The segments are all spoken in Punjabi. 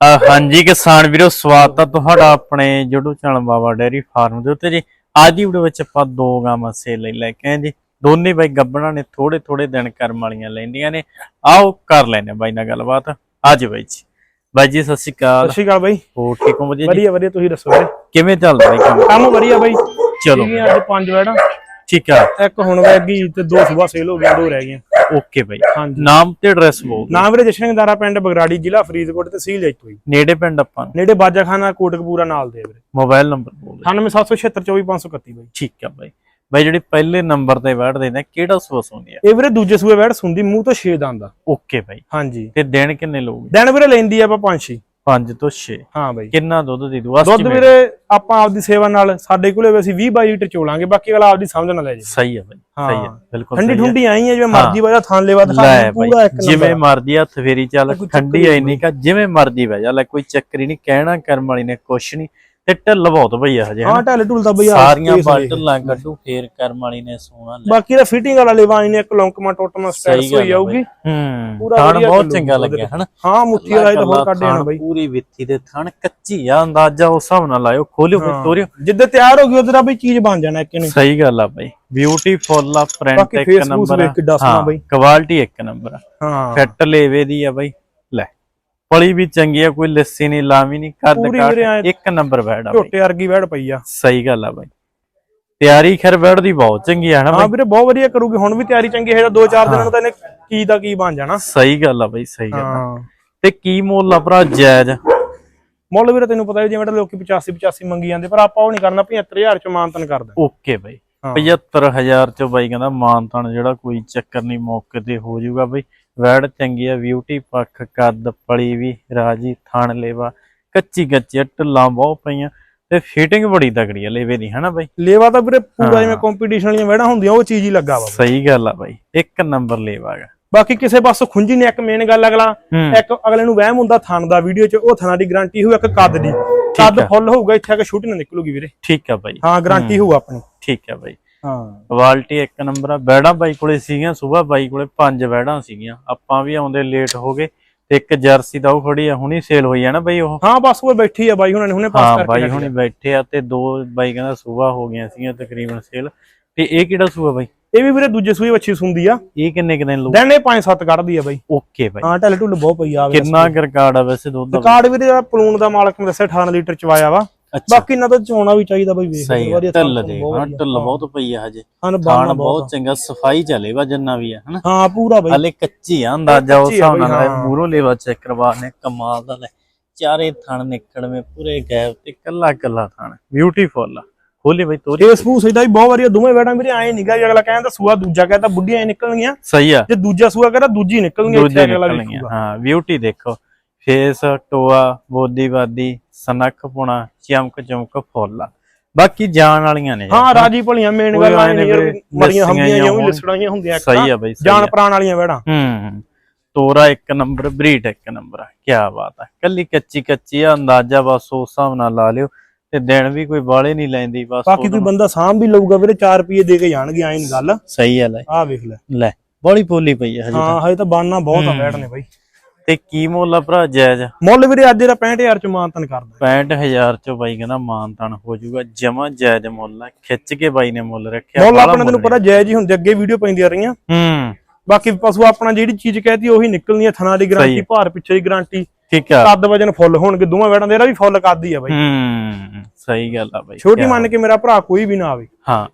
ਹਾਂਜੀ ਕਿਸਾਨ ਵੀਰੋ ਸਵਾਗਤ ਹੈ ਤੁਹਾਡਾ ਆਪਣੇ YouTube channel Baba dairy farm ਦੇ ਉੱਤੇ ਜੀ। ਅੱਜ ਦੀ ਵੀਡੀਓ ਵਿੱਚ ਆਪਾਂ ਦੋ ਗਾਵਾਂ ਸੇਲ ਲਈ ਲੈ ਕੇ ਆਏ ਜੀ। ਦੋਨੇ ਬਾਈ ਗੱਬਣਾ ਨੇ ਥੋੜੇ ਥੋੜੇ ਦਿਨ ਕਰਮ ਵਾਲੀਆਂ ਲੈਂਦੀਆਂ ਨੇ। ਆਓ ਕਰ ਲੈਨੇ ਬਾਈ ਨਾਲ ਗੱਲਬਾਤ। ਅੱਜ ਬਾਈ ਜੀ। ਬਾਈ ਜੀ ਸਤਿ ਸ਼੍ਰੀ ਅਕਾਲ। ਸਤਿ ਸ਼੍ਰੀ ਅਕਾਲ ਬਾਈ। ਹੋ ਠੀਕ ਹੋ ਜੀ? ਵਧੀਆ ਵਧੀਆ ਤੁਸੀਂ ਦੱਸੋ ਕਿਵੇਂ ਚੱਲਦਾ ਬਾਈ ਕੰਮ? ਕੰਮ ਵਧੀਆ ਬਾਈ। ਚਲੋ। ਅੱਜ ਪੰਜ ਵੈੜਾਂ। ਠੀਕ ਆ। ਇੱਕ ਹੁਣ ਵਗ ਤੇ ਦੋ ਸਵੇਰ ਸੇਲ ਹੋ ਗਈਆਂ ਦੋ ਰਹਿ ਗਈਆਂ। ਓਕੇ ਬਾਈ। ਹਾਂਜੀ। ਨਾਮ ਤੇ ਐਡਰੈਸ ਬੋਲ। ਨਾਮ ਵੀਰੇ ਜਸ਼ਨ ਦਾਰਾ ਪਿੰਡ ਬਗਰਾੜੀ ਜ਼ਿਲ੍ਹਾ ਫਰੀਦਕੋਟ ਤਹਿਸੀਲ ਜੈਤੋਈ ਨੇੜੇ ਪਿੰਡ ਆਪਾਂ ਨੂੰ। ਨੇੜੇ ਬਾਜਾਖਾਨਾ ਕੋਟਕਪੂਰਾ ਨਾਲ ਦੇ ਵੀਰੇ। ਮੋਬਾਈਲ ਨੰਬਰ ਬੋਲ ਦਿਓ। 9776244531 ਬਾਈ। ਠੀਕ ਆ ਬਾਈ। ਬਾਈ ਜਿਹੜੀ ਪਹਿਲੇ ਨੰਬਰ ਤੇ ਬੈਠਦੇ ਨੇ ਕਿਹੜਾ ਸਵਸ ਹੁੰਦੀ ਆ? ਇਹ ਵੀਰੇ ਦੂਜੇ ਸੂਏ ਵੈੜ ਸੁੰਦੀ ਮੂੰਹ ਤੋਂ 6 ਦੰਦ ਆ। ਓਕੇ ਬਾਈ। ਹਾਂਜੀ। ਤੇ ਦਿਨ ਕਿੰਨੇ ਲੋਗੇ? ਦਿਨ ਵੀਰੇ ਲੈਂਦੀ ਆ ਆਪਾਂ 5-6 5 ਤੋਂ 6 ਹਾਂ ਬਾਈ। ਕਿੰਨਾ ਦੁੱਧ ਦੀ ਦੂ ਦੁੱਧ ਵੀਰੇ ਆਪਾਂ ਆਪਦੀ ਸੇਵਾ ਨਾਲ ਸਾਡੇ ਕੋਲੇ ਵੀ ਅਸੀਂ 20 22 ਲੀਟਰ ਚੋਲਾਂਗੇ ਬਾਕੀ ਅਗਲਾ ਆਪਦੀ ਸਮਝ ਨਾਲ ਲੈ ਜੇ। ਸਹੀ ਆ ਬਾਈ ਸਹੀ ਹਾਂ। ਬਿਲਕੁਲ ਠੰਡੀ। ਠੰਡੀ ਆਈ ਹੈ ਜਿਵੇਂ ਮਰਜ਼ੀ ਵਜਾ ਥਾਂ ਲੈਵਾ ਦਿਖਾ ਬਾਈ ਪੂਰਾ ਇੱਕ ਜਿਵੇਂ ਮਰਦੀ ਆ ਫੇਰੀ ਚੱਲ ਠੰਡੀ ਐ ਨਹੀਂ। ਕਾ ਜਿਵੇਂ ਮਰਦੀ ਬਹਿ ਜਾ ਲੈ ਕੋਈ ਚੱਕਰ ਹੀ ਨਹੀਂ ਕਹਿਣਾ ਕਰਮ ਵਾਲੀ ਨੇ ਕੁਛ ਨਹੀਂ। ਤੇ ਢਿੱਲ ਬਹੁਤ ਬਈ ਆ ਹਜੇ ਹਾਂ। ਢਾਲੇ ਢੁਲ ਤਾਂ ਬਈ ਆ ਸਾਰੀਆਂ। ਬਾਟਲਾਂ ਕੱਢੂ ਫੇਰ ਕਰਮ ਵਾਲੀ ਨੇ ਸੋਹਣਾ ਲੈ। ਬਾਕੀ ਦਾ ਫਿਟਿੰਗ ਵਾਲਾ ਲੈਵਾ ਇਹਨੇ ਇੱਕ ਲੌਂਕਮਾ ਟੋਟਮਾ ਸਟੈਟਸ ਹੋਈ ਆ ਆਊਗੀ ਹੂੰ ਪੂਰਾ ਵਧੀਆ ਬਹੁਤ ਚੰਗਾ ਲੱਗਿਆ ਹਨਾ? ਹਾਂ ਮੁੱਠੀ ਵਾਲਾ ਇਹ ਤਾਂ ਹੋਰ ਕੱਢ ਥਣ ਜਾਣਾ ਬਾਈ। ਪੂਰੀ ਵਿੱਥੀ ਦੇ ਥਣ ਕੱਚੀ ਆ ਅੰਦਾਜ਼ਾ ਉਸ ਹਿਸਾਬ ਨਾਲ ਲਾਇਓ ਖੋਲਿਓ ਫਿਰ ਤੋਰਿਓ ਜਿੱਦੇ ਤਿਆਰ ਹੋ ਗਈ ਆ ਬਈ ਚੀਜ਼ ਬਣ ਜਾਣਾ ਇੱਕ ਨੇ ਸਹੀ ਗੱਲ ਆ ਬਾਈ। ਬਿਊਟੀਫੁੱਲ ਆ ਪ੍ਰਿੰਟ ਬਾਕੀ ਇੱਕ ਨੰਬਰ ਬਾਈ। ਕੁਆਲਿਟੀ ਇੱਕ ਨੰਬਰ ਆ। ਹਾਂ। ਫਿੱਟ ਲੇਵੇ ਦੀ ਆ ਬਾਈ। ਪਲੀ ਵੀ ਚੰਗੀ ਆ ਕੋਈ ਲੱਸੀ ਨਹੀਂ ਲਾਵੀ ਨਹੀਂ ਕੱਦ ਕਾਟ ਇੱਕ ਨੰਬਰ ਬੈੜ ਆ ਝੋਟੇ ਵਰਗੀ ਪਈ ਆ। ਸਹੀ ਗੱਲ ਆ ਬਾਈ। ਤਿਆਰੀ ਖੈਰ ਬੈੜ ਦੀ ਬਹੁਤ ਚੰਗੀ ਆ ਹਨਾ ਹਾਂ ਵੀਰੇ ਬਹੁਤ ਵਧੀਆ ਕਰੂਗੀ ਹੁਣ ਵੀ ਤਿਆਰੀ ਚੰਗੀ ਹੈ ਦੋ ਚਾਰ ਦਿਨਾਂ ਨੂੰ ਤਾਂ ਇਹਨੇ ਕੀ ਦਾ ਕੀ ਬਣ ਜਾਣਾ। ਸਹੀ ਗੱਲ ਆ ਬਾਈ ਸਹੀ ਗੱਲ ਆ। ਤੇ ਕੀ ਮੁੱਲ ਆ ਭਰਾ ਜਾਇਜ਼? ਮੁੱਲ ਵੀਰੇ ਤੈਨੂੰ ਪਤਾ ਹੈ ਜਿਵੇਂ ਤਾਂ ਲੋਕੀ 85 85 ਮੰਗੀ ਜਾਂਦੇ ਪਰ ਆਪਾਂ ਉਹ ਨਹੀਂ ਕਰਨਾ 75000 ਚ ਮਾਨਤਨ ਕਰਦਾ ਓਕੇ ਬਾਈ। ਹਾਂ। 75000 ਚ ਬਾਈ ਕਹਿੰਦਾ ਮਾਨਤਨ ਜਿਹੜਾ ਕੋਈ ਚੱਕਰ ਨਹੀਂ ਮੌਕੇ ਤੇ ਹੋ ਜਾਊਗਾ ਬਾਈ। ਵੈੜ ਚੰਗੀ ਆ ਬਿਊਟੀ ਪੱਖ ਕੱਦ ਪਲੀ ਵੀ ਰਾਜੀ ਥਣ ਲੇਵਾ। ਕੱਚੀ ਕੱਚੀ ਢੱਲਾਂ ਬਹੁਤ ਪਈਆਂ। ਤੇ ਫਿਟਿੰਗ ਬੜੀ ਤਕੜੀ ਆ ਲੇਵੇ ਦੀ ਹਨਾ ਬਾਈ? ਲੇਵਾ ਤਾਂ ਵੀਰੇ ਪੂਰਾ। ਜਿਵੇਂ ਕੰਪੀਟੀਸ਼ਨ ਵਾਲੀਆਂ ਵੈੜਾਂ ਹੁੰਦੀਆਂ ਉਹ ਚੀਜ਼ ਹੀ ਲੱਗਾ ਵਾ। ਸਹੀ ਗੱਲ ਆ ਬਾਈ ਇੱਕ ਨੰਬਰ ਲੇਵਾ ਹੈਗਾ। ਬਾਕੀ ਕਿਸੇ ਪਾਸੋਂ ਖੁੰਝੀ ਨੇ ਇੱਕ ਮੇਨ ਗੱਲ ਅਗਲਾ। ਇੱਕ ਅਗਲੇ ਨੂੰ ਵਹਿਮ ਹੁੰਦਾ ਥਣ ਦਾ ਵੀਡੀਓ 'ਚ ਉਹ ਥਣਾ ਦੀ ਗਾਰੰਟੀ ਹੋਊ ਇੱਕ ਕੱਦ ਦੀ। ਕੱਦ। ਫੁੱਲ ਹੋਊਗਾ ਇੱਥੇ ਆ ਕੇ ਛੁੱਟ ਨਾ ਨਿਕਲੂਗੀ ਵੀਰੇ। ਠੀਕ ਆ ਬਾਈ। ਹਾਂ ਗਾਰੰਟੀ ਹੋਊ ਆਪਣੀ। ਠੀਕ ਆ ਬਾਈ। ਹਾਂ। ਕੁਆਲਿਟੀ ਇੱਕ ਨੰਬਰ ਆ। ਬੈੜਾਂ ਬਾਈ ਕੋਲੇ ਸੀਗੀਆਂ ਸਵੇਰ ਬਾਈ ਕੋਲੇ ਪੰਜ ਬੈੜਾਂ ਸੀਗੀਆਂ। ਆਪਾਂ ਵੀ ਆਉਂਦੇ ਲੇਟ ਹੋ ਗਏ ਤੇ ਇੱਕ ਜਰਸੀ ਦਾ ਉਹ ਖੜੀ ਆ ਹੁਣੀ ਸੇਲ ਹੋਈ ਆ ਨਾ ਬਾਈ ਉਹ? ਹਾਂ ਬਸ ਉਹ ਬੈਠੀ ਆ ਬਾਈ ਹੁਣਾਂ ਨੇ ਹੁਣੇ ਪਾਸ ਹਾਂ ਕਰਕੇ ਬਾਈ ਹਟੇ ਹੁਣੀ ਬੈਠੇ ਆ ਤੇ ਦੋ ਬਾਈ ਕਹਿੰਦਾ ਸਵੇਰ ਹੋ ਗਈਆਂ ਸੀਗੀਆਂ ਤਕਰੀਬਨ ਸੇਲ ਤੇ ਇਹ ਕਿਹੜਾ ਸੂਆ ਬਾਈ? ਇਹ ਵੀ ਵੀਰੇ ਦੂਜੇ ਸੂਈ ਵੱਛੀ ਸੁੰਦੀ ਆ। ਇਹ ਕਿੰਨੇ ਕੁ ਦਿਨ ਲੂ ਦਿਨ ਇਹ 5-7 ਕੱਢਦੀ ਆ ਬਾਈ। ਓਕੇ ਬਾਈ। ਹਾਂ ਢੱਲ ਢੁੱਲ ਬਹੁਤ ਪਈ ਆ ਕਿੰਨਾ ਰਿਕਾਰਡ ਆ ਵੈਸੇ ਦੁੱਧ ਦਾ? ਕਾਰਡ ਵੀਰੇ ਪਲੂਨ ਦਾ ਮਾਲਕ ਨੇ ਦੱਸਿਆ 18 ਲੀਟਰ ਚਵਾਇਆ ਵਾ। ਬਾਕੀ ਇਹਨਾਂ ਤੋਂ ਚੋਣਾ ਵੀ ਚਾਹੀਦਾ ਬਾਈ ਵੇਖ ਸਹੀ ਵਧੀਆ ਢਿੱਲ ਦੇ ਹਾਂ। ਢਿੱਲ ਬਹੁਤ ਪਈ ਆ ਹਜੇ। ਹਾਂ ਖਾਣ ਬਹੁਤ ਚੰਗਾ ਸਫ਼ਾਈ ਚੱਲੇ ਵਾ ਜਿੰਨਾ ਵੀ ਆ ਹਨਾ? ਹਾਂ ਪੂਰਾ ਬਾਈ। ਹਲੇ ਕੱਚੀ ਆ ਅੰਦਾਜ਼ਾ ਉਸ ਹਿਸਾਬ ਨਾਲ ਹਾਂ। ਮੂਰੋਂ ਲੈਵਾ ਚੈੱਕ ਕਰਵਾ ਨੇ ਕਮਾਲ ਦਾ ਲੈ। ਚਾਰੇ ਥਣ ਨਿਕੜਵੇਂ ਪੂਰੇ ਗੈਪ ਤੇ ਕੱਲਾ ਕੱਲਾ ਥਣ ਬਿਊਟੀਫੁੱਲ ਆ। ਖੋਲੇ ਬਈ ਤੋਰੀ। ਫੇਸ ਫੂਸ ਇਹਦਾ ਵੀ ਬਹੁਤ ਵਧੀਆ ਦੋਵੇਂ ਵੇੜਾਂ ਵੀਰੇ ਐ ਨਹੀਂਗਾ ਅਗਲਾ ਕਹਿੰਦਾ ਸੂਆ ਦੂਜਾ ਕਹਿੰਦਾ ਬੁੱਢੀਆਂ ਨਿਕਲਣਗੀਆਂ। ਸਹੀ ਆ। ਜੇ ਦੂਜਾ ਸੂਆ ਕਹਿੰਦਾ ਦੂਜੀ ਨਿਕਲਣਗੀਆਂ ਇੱਥੇ ਅਗਲਾ ਹਾਂ ਬਿਊਟੀ ਦੇਖੋ। ਫੇਸ ਟੋਆ ਬੋਦੀ ਬਾਦੀ ਸਨੱਖ ਪੁਣਾ ਚਮਕ ਚਮਕ ਫੁੱਲ ਆ। ਬਾਕੀ ਜਾਣ ਵਾਲੀਆਂ ਨੇ ਹਾਂ ਰਾਜੀ ਭਲੀਆਂ ਮੇਨ ਗੱਲਾਂ ਨੀ ਮਰੀਆਂ ਹੰਦੀਆਂ। ਵੀ ਲਿਸੜਾਈਆਂ ਹੁੰਦੀਆਂ ਸਹੀ। ਆ ਬਈ ਆ। ਪ੍ਰਾਣ ਵਾਲੀਆਂ ਵੇੜਾਂ। ਹੂੰ ਤੋਰਾ ਇੱਕ ਨੰਬਰ ਬਰੀਡ ਇੱਕ ਨੰਬਰ ਆ। ਕੀ ਬਾਤ ਆ। ਕੱਲੀ ਕੱਚੀ ਕੱਚੀ ਆ ਅੰਦਾਜ਼ਾ ਬਸ ਉਸ ਹਿਸਾਬ ਨਾਲ ਲਾ ਲਿਓ। ਤੇ ਦਿਨ ਵੀ ਕੋਈ ਬਾਲੇ ਨਹੀਂ ਲੈਂਦੀ ਬਸ ਬਾਕੀ ਕੋਈ ਬੰਦਾ ਸਾਂਭ ਵੀ ਲਊਗਾ ਵੀਰੇ 4 ਰੁਪਏ ਦੇ ਕੇ ਜਾਣਗੇ ਐਂ ਗੱਲ। ਸਹੀ ਆ ਲੈ। ਆਹ ਵੇਖ ਲੈ। ਲੈ ਬੜੀ ਪੋਲੀ ਪਈ ਆ ਹਜੇ ਹਾਂ ਹਜੇ ਤਾਂ ਬਾਨਾ ਬਹੁਤ ਆ ਬੈਠ ਨੇ ਬਾਈ। ਤੇ ਕੀ ਮੁੱਲ ਆ ਭਰਾ ਜਾਇਜ਼? ਮੁੱਲ ਵੀਰੇ ਅੱਜ ਇਹਦਾ 65000 ਚ ਮਾਨਤਨ ਕਰਦਾ। 65000 ਚੋਂ ਬਾਈ ਕਹਿੰਦਾ ਮਾਨਤਾਨ ਹੋ ਜਾਊਗਾ ਜਮਾ ਜਾਇਜ਼ ਮੁੱਲ ਆ ਖਿੱਚ ਕੇ ਬਾਈ ਨੇ ਮੁੱਲ ਰੱਖਿਆ ਮੁੱਲ ਆਪਣੇ ਤੈਨੂੰ ਪਤਾ ਜਾਇਜ਼ ਹੀ ਹੁੰਦੇ ਅੱਗੇ ਵੀਡੀਓ ਪੈਂਦੀਆਂ ਰਹੀਆਂ। ਹੂੰ। ਬਾਕੀ ਪਸ਼ੂ ਆਪਣਾ ਜਿਹੜੀ ਚੀਜ਼ ਕਹਿਤੀ ਉਹੀ ਨਿਕਲਣੀ ਹੈ ਥਣਾ ਦੀ ਗਾਰੰਟੀ ਭਾਰ ਪਿੱਛੇ ਦੀ ਗਾਰੰਟੀ ਠੀਕ ਆ। ਕੱਦ ਵਜਨ ਫੁੱਲ ਹੋਣਗੇ ਦੋਵਾਂ ਵੇੜਾਂ ਦੇ ਇਹਦਾ ਵੀ ਫੁੱਲ ਕੱਦ ਆ ਬਾਈ। ਹੂੰ ਸਹੀ ਗੱਲ ਆ ਬਾਈ ਛੋਟੀ ਮੰਨ ਕੇ ਮੇਰਾ ਭਰਾ ਕੋਈ ਵੀ ਨਾ ਆਵੇ। ਹਾਂ।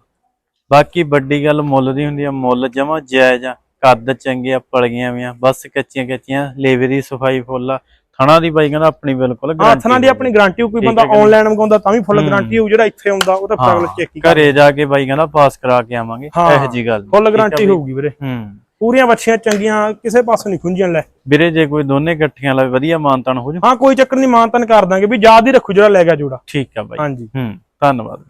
ਬਾਕੀ ਵੱਡੀ ਗੱਲ ਮੁੱਲ ਦੀ ਹੁੰਦੀ ਆ ਮੁੱਲ ਜਮਾ ਜਾਇਜ਼ ਆ। ਕੱਦ ਚੰਗੇ ਆ ਪਲਗੀਆਂ ਵੀ ਆ ਬਸ ਕੱਚੀਆਂ ਕੱਚੀਆਂ ਲੇਵੇ ਦੀ ਸਫ਼ਾਈ ਫੁੱਲ ਆ। ਥਣਾ ਦੀ ਬਾਈ ਕਹਿੰਦਾ ਆਪਣੀ ਬਿਲਕੁਲ guarantee ਥਣਾ ਦੀ ਆਪਣੀ ਗਾਰੰਟੀ ਕੋਈ ਬੰਦਾ? ਆਨਲਾਈਨ ਮੰਗਾਉਂਦਾ ਤਾਂ ਵੀ ਫੁੱਲ ਗਾਰੰਟੀ ਹੋਊ ਜਿਹੜਾ ਇੱਥੇ ਆਉਂਦਾ ਉਹ ਤਾਂ ਫਰਗਲ ਚੈੱਕ ਹੀ ਘਰੇ ਜਾ ਕੇ ਬਾਈ ਕਹਿੰਦਾ ਪਾਸ ਕਰਾ ਕੇ ਆਵਾਂਗੇ ਇਹੋ ਜੀ ਗੱਲ। Full guarantee? ਹੋਊਗੀ ਵੀਰੇ। ਹੂੰ। ਪੂਰੀਆਂ ਬੱਚੀਆਂ ਚੰਗੀਆਂ ਕਿਸੇ ਪਾਸੋਂ ਨਹੀਂ ਖੁੰਝੀਆਂ ਲੈ। ਵੀਰੇ ਜੇ ਕੋਈ ਦੋਨੇ ਇਕੱਠੀਆਂ ਲਵੇ ਵਧੀਆ ਮਾਨਤਾਨ ਹੋ ਜੂ ਹਾਂ ਕੋਈ ਚੱਕਰ ਨਹੀਂ ਮਾਨਤਨ ਕਰ ਦਾਂਗੇ ਵੀ ਯਾਦ ਹੀ ਰੱਖੋ ਜਿਹੜਾ ਲੈ ਗਿਆ ਜੋੜਾ। ਠੀਕ ਆ ਬਾਈ। ਹਾਂਜੀ। ਹੂੰ ਧੰਨਵਾਦ।